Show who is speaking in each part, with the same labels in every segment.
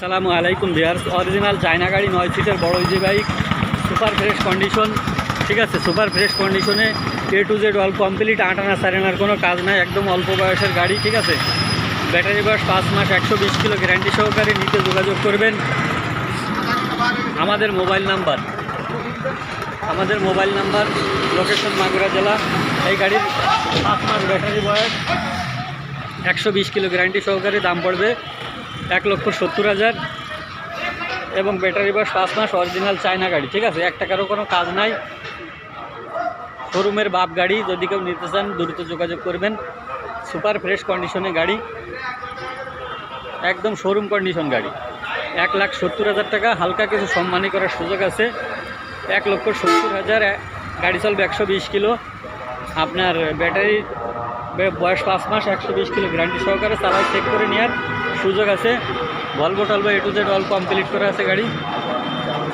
Speaker 1: সালামু আলাইকুম বিয়ার্স original China গাড়ি, নয় সিটের বড় easy bike super fresh condition ঠিক আছে সুপার ফ্রেশ কন্ডিশনে A to Z all complete আটানা সারেনার কোনো কাজ নাই, একদম অল্প বয়সের গাড়ি, ঠিক আছে? ব্যাটারি বয়স পাঁচ মাস, একশো বিশ কিলো গ্যারান্টি সহকারে নিতে যোগাযোগ করবেন। আমাদের মোবাইল নাম্বার আমাদের মোবাইল নাম্বার লোকেশন মাগুরা জেলা। এই গাড়ির পাঁচ মাস ব্যাটারি বয়স, একশো বিশ কিলো গ্যারান্টি সহকারে দাম পড়বে। এক লক্ষ সত্তর হাজার এবং ব্যাটারি বাস পাঁচ মাস অরিজিনাল চায়না গাড়ি, ঠিক আছে? এক টাকারও কোনো কাজ নাই। শোরুমের বাপ গাড়ি, যদি কেউ নিতে চান, দ্রুত যোগাযোগ করবেন। সুপার ফ্রেশ কন্ডিশনে গাড়ি। একদম শোরুম কন্ডিশন গাড়ি। এক লাখ সত্তর হাজার টাকা, হালকা কিছু সম্মানী করার সুযোগ আছে। এক লক্ষ সত্তর হাজার গাড়ি চলবে একশো বিশ কিলো। আপনার ব্যাটারি বয়স পাঁচ মাস, একশো বিশ কিলো গ্যারান্টি সহকারে চালাই চেক করে নেওয়ার সুযোগ আছে। Volvo টলভো A to Z all complete করা আছে গাড়ি।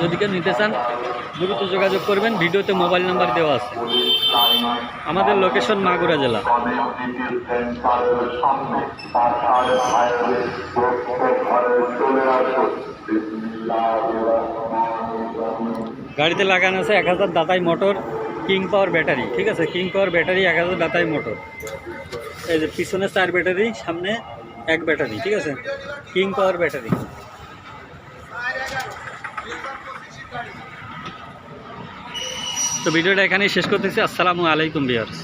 Speaker 1: যদি কেউ নিতে চান, দ্রুত যোগাযোগ করবেন। ভিডিওতে মোবাইল নাম্বার দেওয়া আছে। আমাদের লোকেশন মাগুরা জেলা। গাড়িতে লাগানো আছে এক হাজার দাতাই মোটর। কিং পাওয়ার ব্যাটারি, ঠিক আছে? কিং পাওয়ার ব্যাটারি এক হাজার দাতাই মোটর। এই যে পিছনে চার ব্যাটারি, সামনে এক ব্যাটারি, ঠিক আছে? King power battery. তো ভিডিওটা এখানেই শেষ করতেছি। আসসালামু আলাইকুম বিয়ার্স